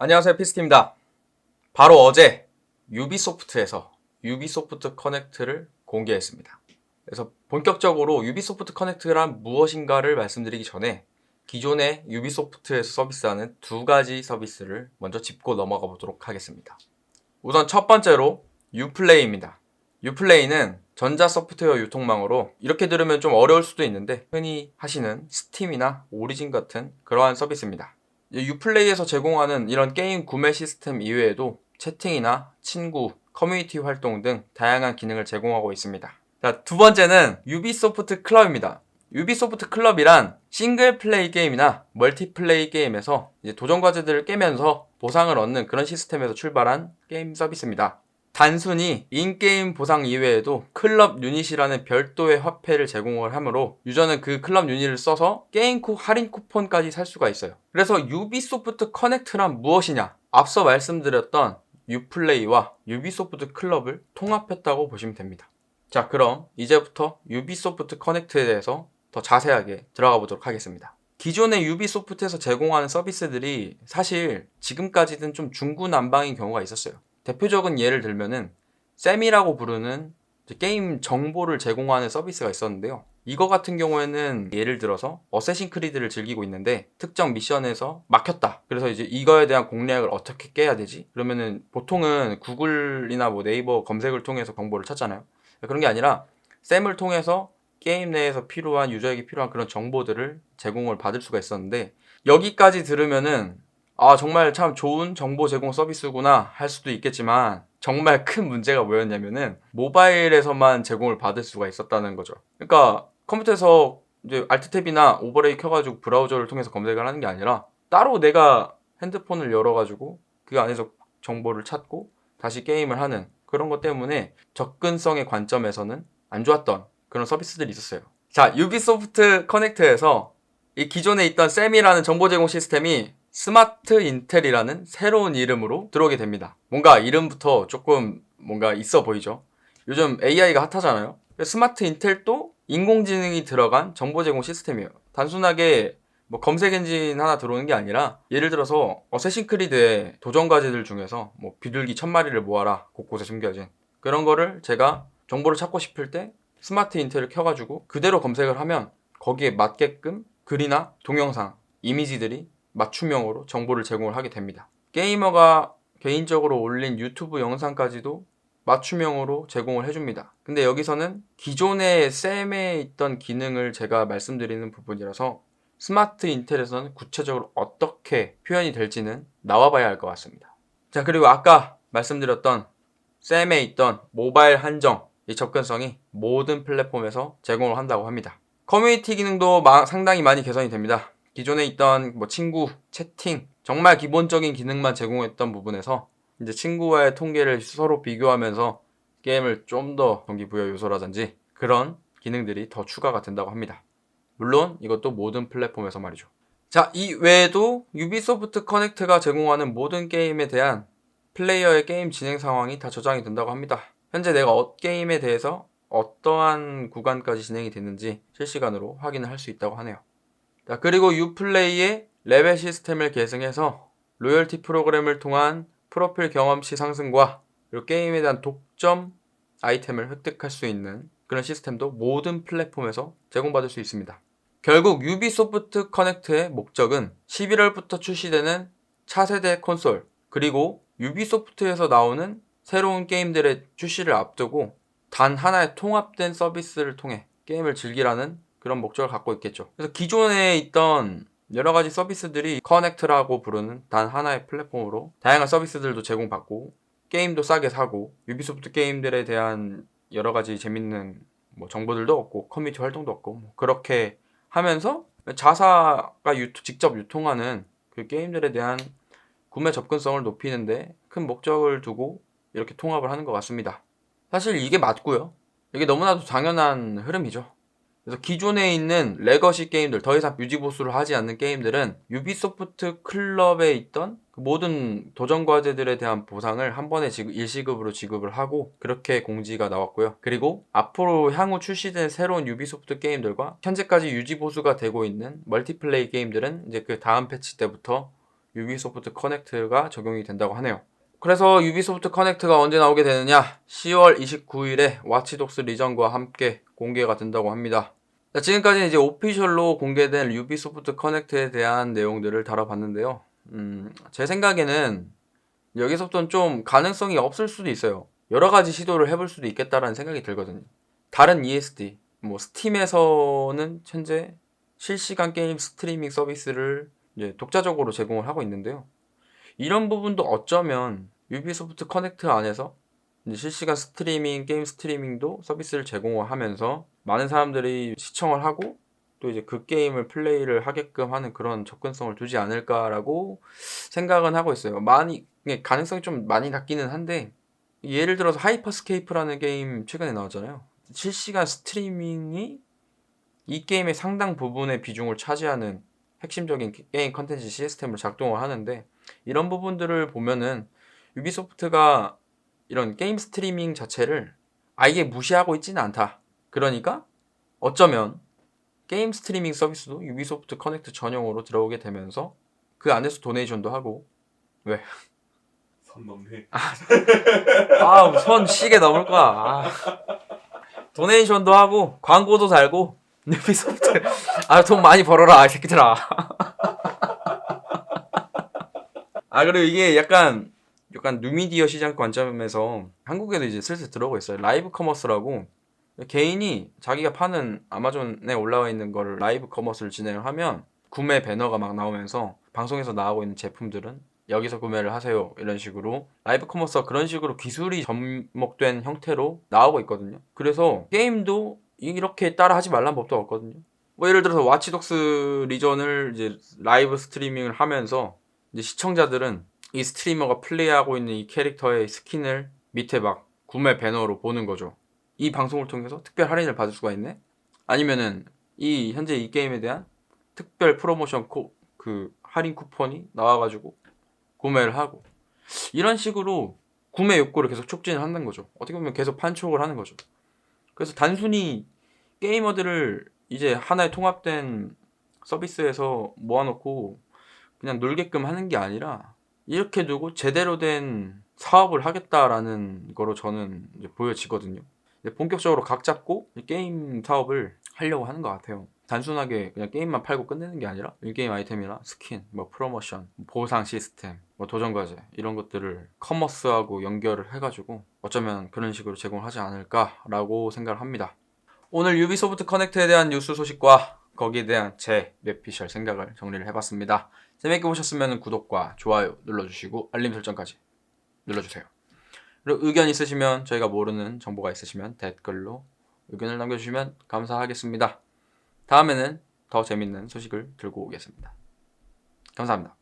안녕하세요 피스팀입니다. 바로 어제 유비소프트에서 유비소프트 커넥트를 공개했습니다. 그래서 본격적으로 유비소프트 커넥트란 무엇인가를 말씀드리기 전에 기존의 유비소프트에서 서비스하는 두 가지 서비스를 먼저 짚고 넘어가 보도록 하겠습니다. 우선 첫 번째로 유플레이입니다. 유플레이는 전자 소프트웨어 유통망으로 이렇게 들으면 좀 어려울 수도 있는데 흔히 하시는 스팀이나 오리진 같은 그러한 서비스입니다. 유플레이에서 제공하는 이런 게임 구매 시스템 이외에도 채팅이나 친구, 커뮤니티 활동 등 다양한 기능을 제공하고 있습니다. 자, 두 번째는 유비소프트 클럽입니다. 유비소프트 클럽이란 싱글 플레이 게임이나 멀티플레이 게임에서 도전 과제들을 깨면서 보상을 얻는 그런 시스템에서 출발한 게임 서비스입니다. 단순히 인게임 보상 이외에도 클럽 유닛이라는 별도의 화폐를 제공을 하므로 유저는 그 클럽 유닛을 써서 게임 쿠 할인 쿠폰까지 살 수가 있어요. 그래서 유비소프트 커넥트란 무엇이냐? 앞서 말씀드렸던 유플레이와 유비소프트 클럽을 통합했다고 보시면 됩니다. 자, 그럼 이제부터 유비소프트 커넥트에 대해서 더 자세하게 들어가 보도록 하겠습니다. 기존의 유비소프트에서 제공하는 서비스들이 사실 지금까지는 좀 중구난방인 경우가 있었어요. 대표적인 예를 들면은 셈이라고 부르는 게임 정보를 제공하는 서비스가 있었는데요. 이거 같은 경우에는 예를 들어서 어쌔신 크리드를 즐기고 있는데 특정 미션에서 막혔다. 그래서 이제 이거에 대한 공략을 어떻게 깨야 되지? 그러면은 보통은 구글이나 뭐 네이버 검색을 통해서 정보를 찾잖아요. 그런 게 아니라 셈을 통해서 게임 내에서 필요한 유저에게 필요한 그런 정보들을 제공을 받을 수가 있었는데 여기까지 들으면은 아 정말 참 좋은 정보 제공 서비스구나 할 수도 있겠지만 정말 큰 문제가 뭐였냐면은 모바일에서만 제공을 받을 수가 있었다는 거죠. 그러니까 컴퓨터에서 이제 알트 탭이나 오버레이 켜가지고 브라우저를 통해서 검색을 하는 게 아니라 따로 내가 핸드폰을 열어가지고 그 안에서 정보를 찾고 다시 게임을 하는 그런 것 때문에 접근성의 관점에서는 안 좋았던 그런 서비스들이 있었어요. 자, 유비소프트 커넥트에서 이 기존에 있던 셈이라는 정보 제공 시스템이 스마트 인텔이라는 새로운 이름으로 들어오게 됩니다. 뭔가 이름부터 조금 뭔가 있어 보이죠? 요즘 AI가 핫하잖아요. 스마트 인텔도 인공지능이 들어간 정보 제공 시스템이에요. 단순하게 뭐 검색 엔진 하나 들어오는 게 아니라 예를 들어서 어쌔신 크리드의 도전 과제들 중에서 뭐 비둘기 천 마리를 모아라 곳곳에 숨겨진 그런 거를 제가 정보를 찾고 싶을 때 스마트 인텔을 켜가지고 그대로 검색을 하면 거기에 맞게끔 글이나 동영상, 이미지들이 맞춤형으로 정보를 제공을 하게 됩니다. 게이머가 개인적으로 올린 유튜브 영상까지도 맞춤형으로 제공을 해줍니다. 근데 여기서는 기존의 셈에 있던 기능을 제가 말씀드리는 부분이라서 스마트 인텔에서는 구체적으로 어떻게 표현이 될지는 나와봐야 할 것 같습니다. 자, 그리고 아까 말씀드렸던 셈에 있던 모바일 한정, 이 접근성이 모든 플랫폼에서 제공을 한다고 합니다. 커뮤니티 기능도 마- 상당히 많이 개선이 됩니다. 기존에 있던 뭐 친구, 채팅, 정말 기본적인 기능만 제공했던 부분에서 이제 친구와의 통계를 서로 비교하면서 게임을 좀 더 동기부여 요소라든지 그런 기능들이 더 추가가 된다고 합니다. 물론 이것도 모든 플랫폼에서 말이죠. 자, 이 외에도 유비소프트 커넥트가 제공하는 모든 게임에 대한 플레이어의 게임 진행 상황이 다 저장이 된다고 합니다. 현재 내가 어, 게임에 대해서 어떠한 구간까지 진행이 됐는지 실시간으로 확인을 할 수 있다고 하네요. 자, 그리고 유플레이의 레벨 시스템을 계승해서 로열티 프로그램을 통한 프로필 경험치 상승과 그리고 게임에 대한 독점 아이템을 획득할 수 있는 그런 시스템도 모든 플랫폼에서 제공받을 수 있습니다. 결국 유비소프트 커넥트의 목적은 11월부터 출시되는 차세대 콘솔 그리고 유비소프트에서 나오는 새로운 게임들의 출시를 앞두고 단 하나의 통합된 서비스를 통해 게임을 즐기라는 그런 목적을 갖고 있겠죠. 그래서 기존에 있던 여러 가지 서비스들이 커넥트라고 부르는 단 하나의 플랫폼으로 다양한 서비스들도 제공받고 게임도 싸게 사고 유비소프트 게임들에 대한 여러 가지 재밌는 뭐 정보들도 얻고 커뮤니티 활동도 얻고 뭐 그렇게 하면서 자사가 유토- 직접 유통하는 그 게임들에 대한 구매 접근성을 높이는데 큰 목적을 두고 이렇게 통합을 하는 것 같습니다. 사실 이게 맞고요. 이게 너무나도 당연한 흐름이죠. 그래서 기존에 있는 레거시 게임들, 더 이상 유지보수를 하지 않는 게임들은 유비소프트 클럽에 있던 그 모든 도전 과제들에 대한 보상을 한 번에 지급, 일시급으로 지급을 하고 그렇게 공지가 나왔고요. 그리고 앞으로 향후 출시된 새로운 유비소프트 게임들과 현재까지 유지 보수가 되고 있는 멀티플레이 게임들은 이제 그 다음 패치 때부터 유비소프트 커넥트가 적용이 된다고 하네요. 그래서 유비소프트 커넥트가 언제 나오게 되느냐? 10월 29일에 와치독스 리전과 함께 공개가 된다고 합니다. 자, 지금까지 이제 오피셜로 공개된 유비소프트 커넥트에 대한 내용들을 다뤄봤는데요. 음, 제 생각에는 여기서부터는 좀 가능성이 없을 수도 있어요. 여러 가지 시도를 해볼 수도 있겠다라는 생각이 들거든요. 다른 ESD, 뭐 스팀에서는 현재 실시간 게임 스트리밍 서비스를 이제 독자적으로 제공을 하고 있는데요. 이런 부분도 어쩌면 유비소프트 커넥트 안에서 실시간 스트리밍, 게임 스트리밍도 서비스를 제공을 하면서 많은 사람들이 시청을 하고 또 이제 그 게임을 플레이를 하게끔 하는 그런 접근성을 두지 않을까라고 생각은 하고 있어요. 많이 가능성이 좀 많이 낮기는 한데 예를 들어서 하이퍼스케이프라는 게임 최근에 나왔잖아요. 실시간 스트리밍이 이 게임의 상당 부분의 비중을 차지하는 핵심적인 게임 컨텐츠 시스템을 작동을 하는데 이런 부분들을 보면은 유비소프트가 이런 게임 스트리밍 자체를 아예 무시하고 있지는 않다. 그러니까 어쩌면 게임 스트리밍 서비스도 유비소프트 커넥트 전용으로 들어오게 되면서 그 안에서 도네이션도 하고 왜? 선 넘네. 아, 선 시계 넘을 거야. 아. 도네이션도 하고 광고도 달고 유비소프트 아, 돈 많이 벌어라, 이 새끼들아. 아, 그리고 이게 약간 약간 뉴미디어 시장 관점에서 한국에도 이제 슬슬 들어오고 있어요. 라이브 커머스라고 개인이 자기가 파는 아마존에 올라와 있는 거를 라이브 커머스를 진행을 하면 구매 배너가 막 나오면서 방송에서 나오고 있는 제품들은 여기서 구매를 하세요. 이런 식으로 라이브 커머스가 그런 식으로 기술이 접목된 형태로 나오고 있거든요. 그래서 게임도 이렇게 따라 하지 말라는 법도 없거든요. 뭐 예를 들어서 와치독스 리전을 이제 라이브 스트리밍을 하면서 이제 시청자들은 이 스트리머가 플레이하고 있는 이 캐릭터의 스킨을 밑에 막 구매 배너로 보는 거죠 이 방송을 통해서 특별 할인을 받을 수가 있네 아니면은 이 현재 이 게임에 대한 특별 프로모션 코, 그 할인 쿠폰이 나와가지고 구매를 하고 이런 식으로 구매 욕구를 계속 촉진을 한다는 거죠. 어떻게 보면 계속 판촉을 하는 거죠. 그래서 단순히 게이머들을 이제 하나의 통합된 서비스에서 모아놓고 그냥 놀게끔 하는 게 아니라 이렇게 두고 제대로 된 사업을 하겠다라는 거로 저는 보여지거든요. 본격적으로 각 잡고 이 게임 사업을 하려고 하는 것 같아요. 단순하게 그냥 게임만 팔고 끝내는 게 아니라 이 게임 아이템이나 스킨, 뭐 프로모션, 보상 시스템, 뭐 도전 과제 이런 것들을 커머스하고 연결을 해가지고 어쩌면 그런 식으로 제공하지 않을까라고 생각을 합니다. 오늘 유비소프트 커넥트에 대한 뉴스 소식과 거기에 대한 제 뇌피셜 생각을 정리를 해봤습니다. 재밌게 보셨으면 구독과 좋아요 눌러주시고 알림 설정까지 눌러주세요. 그리고 의견 있으시면 저희가 모르는 정보가 있으시면 댓글로 의견을 남겨주시면 감사하겠습니다. 다음에는 더 재밌는 소식을 들고 오겠습니다. 감사합니다.